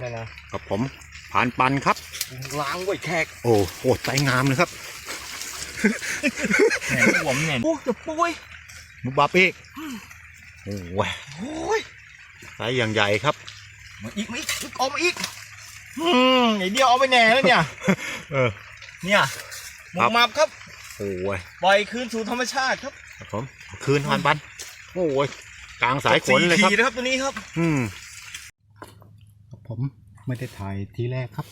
นั่นนะกับผมผ่านปันครับ ล้างไว้แขกโอ้โหใจงามเลยครับแหนหัวมแหนโอ้จะป่วยมุบาปีกโอ้ยโอ้ยไซส์อย่างใหญ่ครับมาอีกมาอีกออกมาอีกอืมไอเดียวเอาไปแหน่แล้วเนี่ยเออเนี่ยหมุครันบมับครับโอ้ยปล่อยคืนสู่ธรรมชาติครับครับผมคืนผ่านปันโอ้ยกลางสายขนเลยครับสี่ขีดนะครับตัวนี้ครับ อืม ผมไม่ได้ถ่ายทีแรกครับ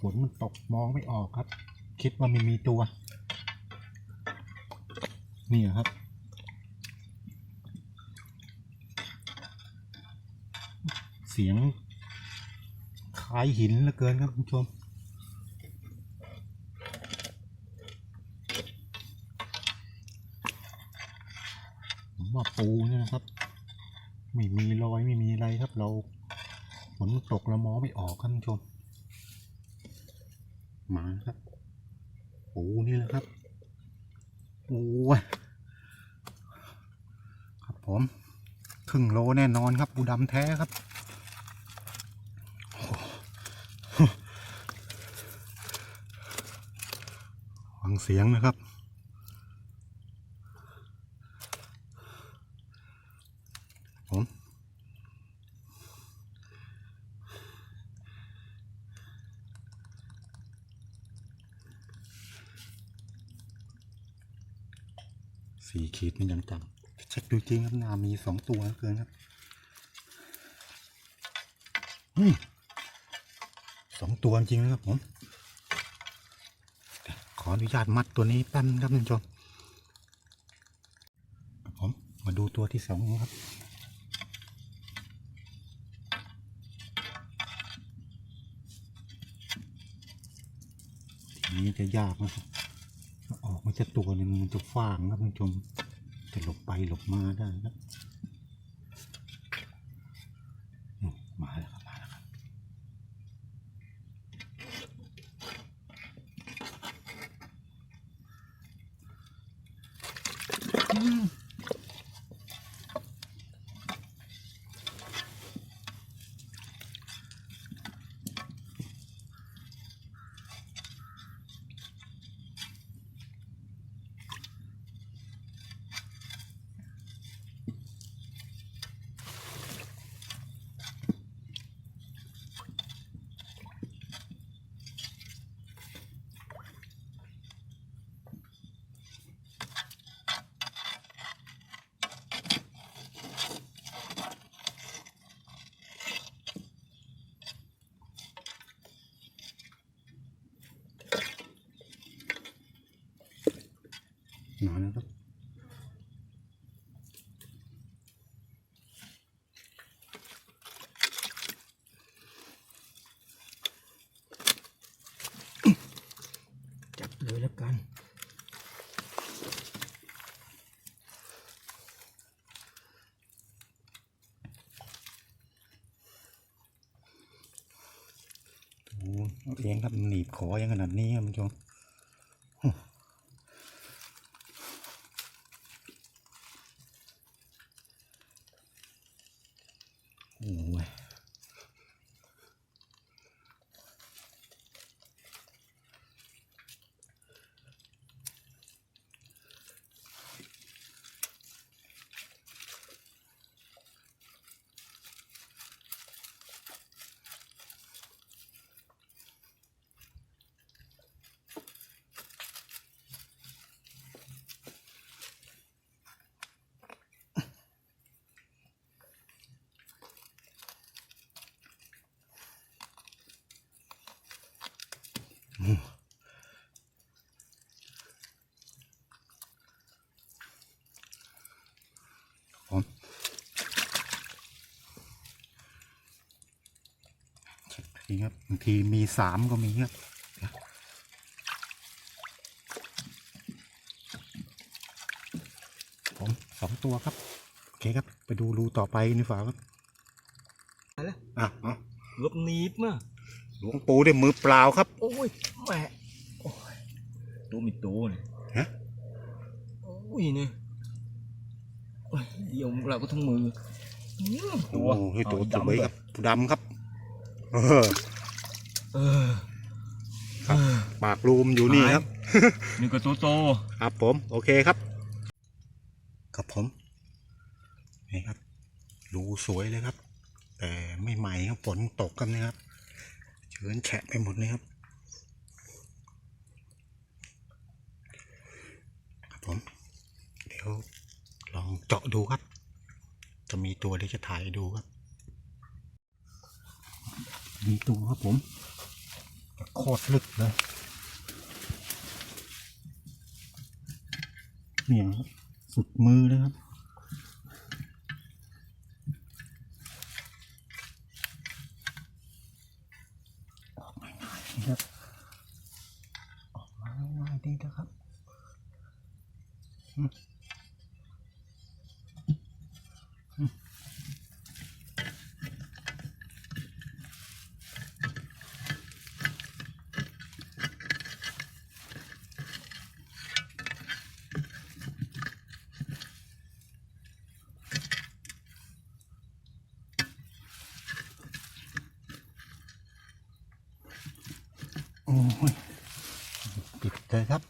ฝนมันตกมองไม่ออกครับ คิดว่าไม่มีตัว นี่ครับ เสียงคล้ายหินเหลือเกินครับคุณผู้ชมผมว่าปูเนี่ยนะครับ ไม่มีรอยไม่มีอะไรครับเรา ฝนตกเรามองไม่ออกครับท่านชมมาครับปูนี่แหละครับโอ้ยครับผมครึ่งโลแน่นอนครับปูดำแท้ครับฟังเสียงนะครับ ผม สี่ขีดมันยังต่ำเช็คดูจริงครับนามีสองตัวเหลือเกินครับอืมสองตัวจริงนะครับผมขออนุญาตมัดตัวนี้แป๊บนึงครับท่านผู้ชมครับผมมาดูตัวที่สองครับทีนี้จะยากนะครับถ้าออกมา จะตัวหนึ่งมันจะฟางนะคุณผู้ชมจะหลบไปหลบมาได้ครับมาแล้วครับ มาแล้วครับ อืมาแล้วครับ จับเลยแล้วกันโอ้เอาเองครับหนีบขอยังขนาดนี้ครับคุณผู้ชม เช็คทีครับบางทีมีสามก็มีครับเดี๋ยวผมสองตัวครับโอเคครับ ไปดูรูต่อไปนี่ฝาครับอะไรอะอะเกือบหนีบมาหลวงปู่ด้วยมือเปล่าครับ โอ้ยแหมโอ้ยตัวมีตัวเนี่ยฮะโอ้ยเนี่ยโอ้ยเดี๋ยวเราก็ทั้งมืออืมตัวโอ้ยตัวเอาสวยดำครับดำครับ เอเออเออครับปากรูมอยู่นี่ครับ นี่ก็โตโตครับผม โอเคครับ ครับผม นี่ครับ รูสวยเลยครับ แต่ไม่ใหม่ครับ ฝนตกกันนะครับ เชิญแฉะไปหมดเลยครับ ครับผม เดี๋ยวลองเจาะดูครับ จะมีตัวที่จะถ่ายให้ดูครับ มีตัวครับผมโคตรลึกเลยเนี่ยครับสุดมือเลยครับ ออกง่ายๆนะครับ ออกมาง่ายๆดีนะครับอืมอืมโอ้ย เลยครับ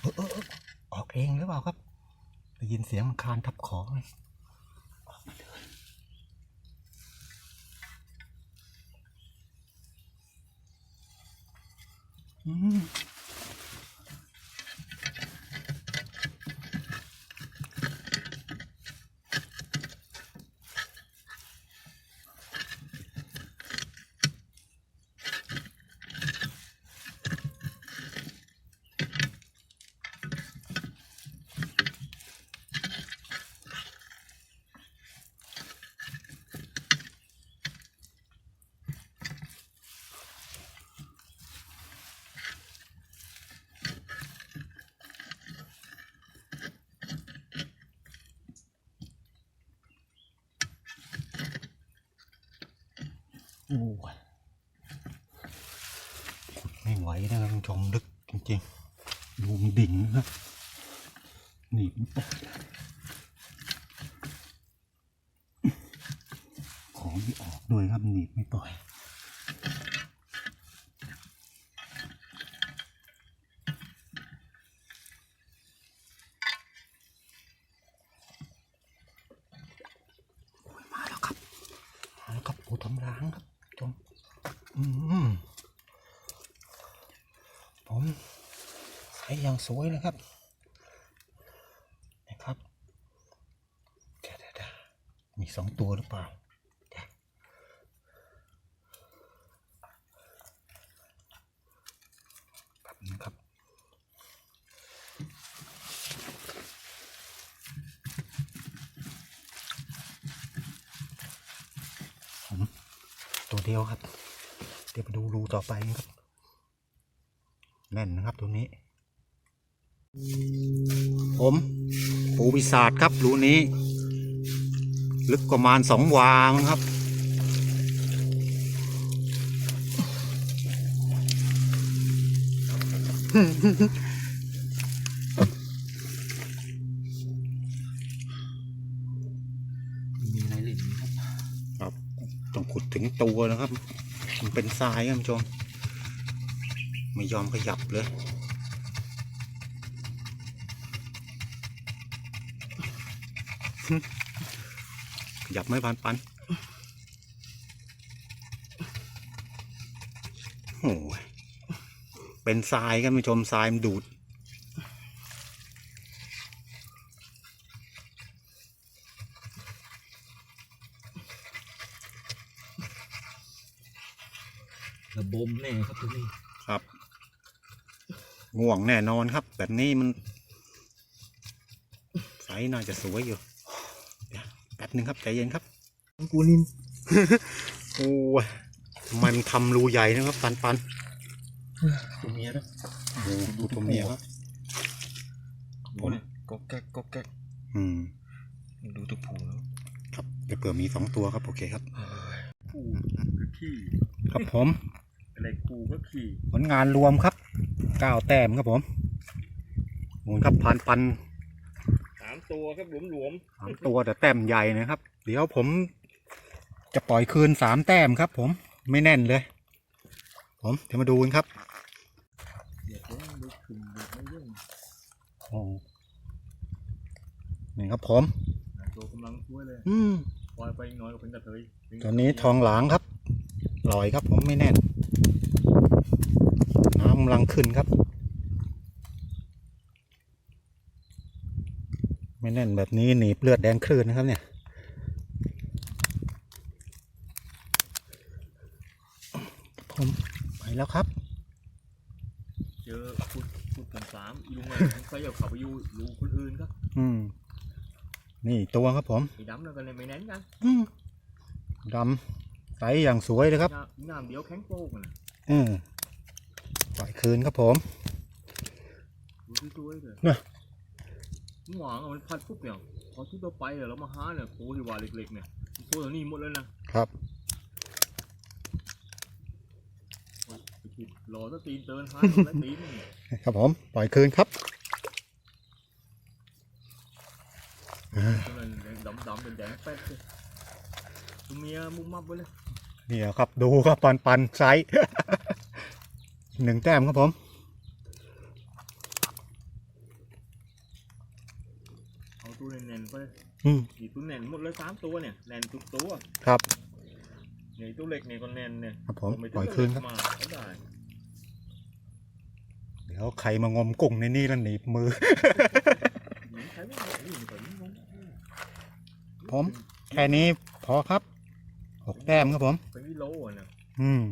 เออเออเออออกเองหรือเปล่าครับ ได้ยินเสียงมันคานทับของเลย โอ้ยไม่ไหวนะครับชมลึกจริงๆดูมันดิ่งนะครับหนีบมันตกของที่ออกด้วยครับหนีบไม่ปล่อยมาแล้วครับมาแล้วครับปูทำร้างครับ จมผมใส่อย่างสวยนะครับ นะครับเดี๋ยวเดี๋ยวเดี๋ยวมีสองตัวหรือเปล่าเดี๋ยวแบบนี้ครับ ผมตัว เดียวครับ เดี๋ยวไปดูรูต่อไปนะครับ แน่นนะครับตัวนี้ ผมปูปีศาจครับรูนี้ ลึกประมาณสองวามั้งครับมีอะไรเล่นไหมครับ ครับ ต้องขุดถึงตัวนะครับมัน เป็นทรายครับผู้ชม ไม่ยอมขยับเลย ขยับไม่ปันปันโอ้เป็นทรายครับผู้ชมทรายมันดูด ระบมแน่ครับตัวนี้ครับง่วงแน่นอนครับ แบบนี้มันไซส์น่าจะสวยอยู่เดี๋ยวแป๊บหนึ่งครับใจเย็นครับกูนินโอ้ยทำไมมันทำรูใหญ่นะครับปันปันตัวเมียนะดูดูตัวเมียครับผมก็แก๊กก็แก๊กอืมดูตัวผูแล้วครับเดี๋ยวเผื่อมีสองตัวครับโอเคครับผูที่ครับผม ไอะไรครูก็ขี่ผลงานรวมครับเก้าแต้มครับผมมูลครับพันปันสามตัวครับหลวมหลวมสามตัวแต่แต้มใหญ่นะครับ เดี๋ยวผมจะปล่อยคืนสามแต้มครับ ผมไม่แน่นเลย ผมเดี๋ยวมาดูกันครับๆเดี๋ยวผมดูขึ้นดูไม่เรื่องโอ้นี่ครับผมตัวกำลังช่วยเลยอืมปล่อยไปอีกหน้อยก็เป็นกระเทยตอนนี้ทองหลางครับลอยครับผมไม่แน่น น้ำกำลังขึ้นครับ ไม่แน่นแบบนี้หนีบเลือดแดงคลื่นนะครับเนี่ยผมไปแล้วครับ เจอพูดพูดกันสามอีลุงไงใครอยากขับไปอยู่รูคนอื่นครับ อืม นี่อีกตัวครับผมไอ้ดำแล้วก็เลยไม่แน่นกันอืมดำใสอย่างสวยเลยครับ น้ำน้ำเดียวแข็งโป๊กนะอืม ปล่อยคืนครับผมดูสวยๆเลยน่ะหวางอะมันพัดปุ๊บเนี่ยพอชุดต่อไปเดี๋ยวเรามาหาเนี่ยโค้ที่ว่าเล็กๆเนี่ยโค้ตัวนี้หมดแล้วนะครับโอ้ยไปคิดรอสักตีนเตือนหาแล้วตีนนี่ครับผมปล่อยคืนครับอ่าตัวนั้นดำดำๆเป็นแดงแป๊ดเลยตัวเมียมุมมับไปเลยนี่ครับดูครับปันปันไซส์ หนึ่งแต้มครับผม เอาตัวแน่นๆไปเลยอืมนี่ตัวแน่นหมดเลยสามตัวเนี่ยแน่นทุกตัวครับเนี่ยตัวเล็กเนี่ยก็แน่นเนี่ยครับผมไถึงปล่อยคืนครับ มาก็ได้เดี๋ยวใครมางมกุ้งในนี่แล้วหนีบมือนี่ใช้ไม่ได้นี่ใส่ไม่งงผม แค่นี้พอครับหกแต้มครับผม เป็นวิโลอะนะ อืม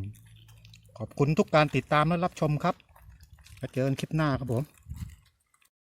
ขอบคุณทุกการติดตามและรับชมครับแล้วเจอกันคลิปหน้าครับผม